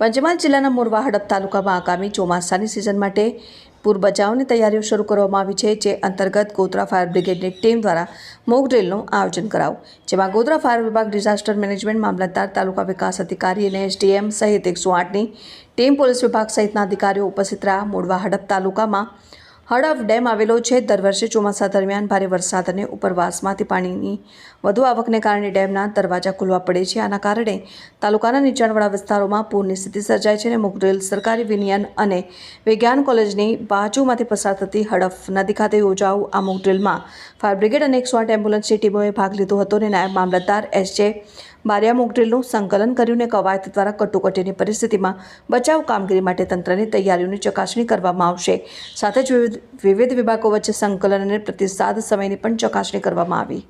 પંચમહાલ જિલ્લાના મોરવા હડપ તાલુકામાં આગામી ચોમાસાની સિઝન માટે પૂર બચાવની તૈયારીઓ શરૂ કરવામાં આવી છે, જે અંતર્ગત ગોધરા ફાયર બ્રિગેડની ટીમ દ્વારા મોક ડ્રીલનું આયોજન કરાવું જેમાં ગોધરા ફાયર વિભાગ ડિઝાસ્ટર મેનેજમેન્ટ મામલતદાર, તાલુકા વિકાસ અધિકારી અને એસડીએમ સહિત એકસો આઠની ટીમ પોલીસ વિભાગ સહિતના અધિકારીઓ ઉપસ્થિત રહ્યા. મોરવા હડપ તાલુકામાં હડફ ડેમ આવેલો છે. દર વર્ષે ચોમાસા દરમિયાન ભારે વરસાદ અને ઉપરવાસમાંથી પાણીની વધુ આવકને કારણે ડેમના દરવાજા ખુલવા પડે છે. આના કારણે તાલુકાના નીચાણવાળા વિસ્તારોમાં પૂરની સ્થિતિ સર્જાય છે અને મુગરેલ સરકારી વિનયન અને વિજ્ઞાન કોલેજની બાજુમાંથી પસાર થતી હડફ નદી ખાતે યોજાવું આ મુગરેલમાં ફાયર બ્રિગેડ અને એકસો આઠ એમ્બ્યુલન્સની ટીમોએ ભાગ લીધો હતો અને નાયબ મામલતદાર એસ જે બારિયા મોકડ્રીલનું સંકલન કર્યું અને કવાયત દ્વારા કટોકટીની પરિસ્થિતિમાં બચાવ કામગીરી માટે તંત્રની તૈયારીઓની ચકાસણી કરવામાં આવશે. સાથે જ વિવિધ વિભાગો વચ્ચે સંકલન અને પ્રતિસાદ સમયની પણ ચકાસણી કરવામાં આવી.